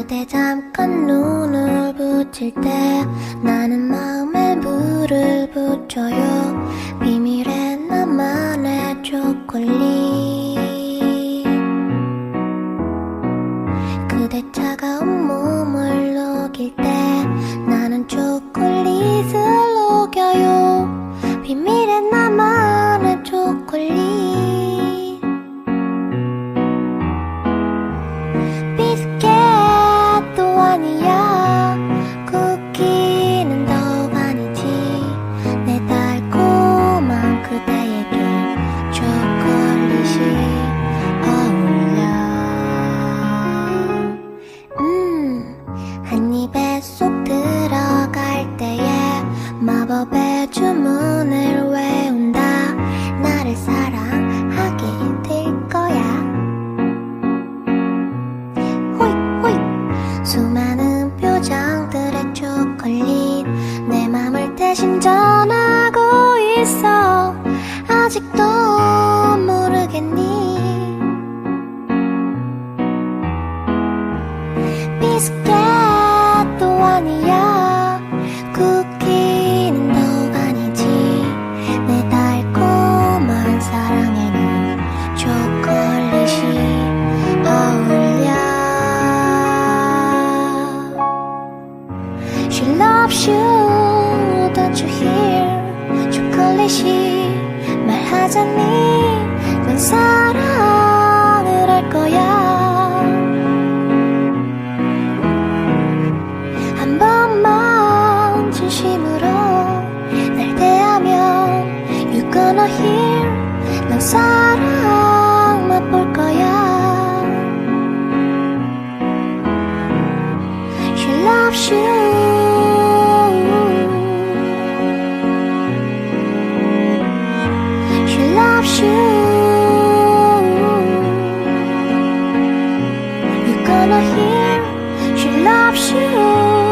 그대 잠깐 눈을 붙일 때 나는 마음에 물을 붙여요. 비밀의 나만의 초콜릿. 그대 차가운 쏙 들어갈 때에 마법의 주문을 외운다. 나를 사랑하게 될 거야. 호잇 호잇. 수많은 표정들의 초콜릿. 내 맘을 대신 전하고 있어. 아직도 모르겠니? 비스켓 초콜릿이 말하자니 넌 사랑을 할 거야. 한 번만 진심으로 날 대하면 You gonna hear 넌 사랑 맛볼 거야. She loves you here, she loves you.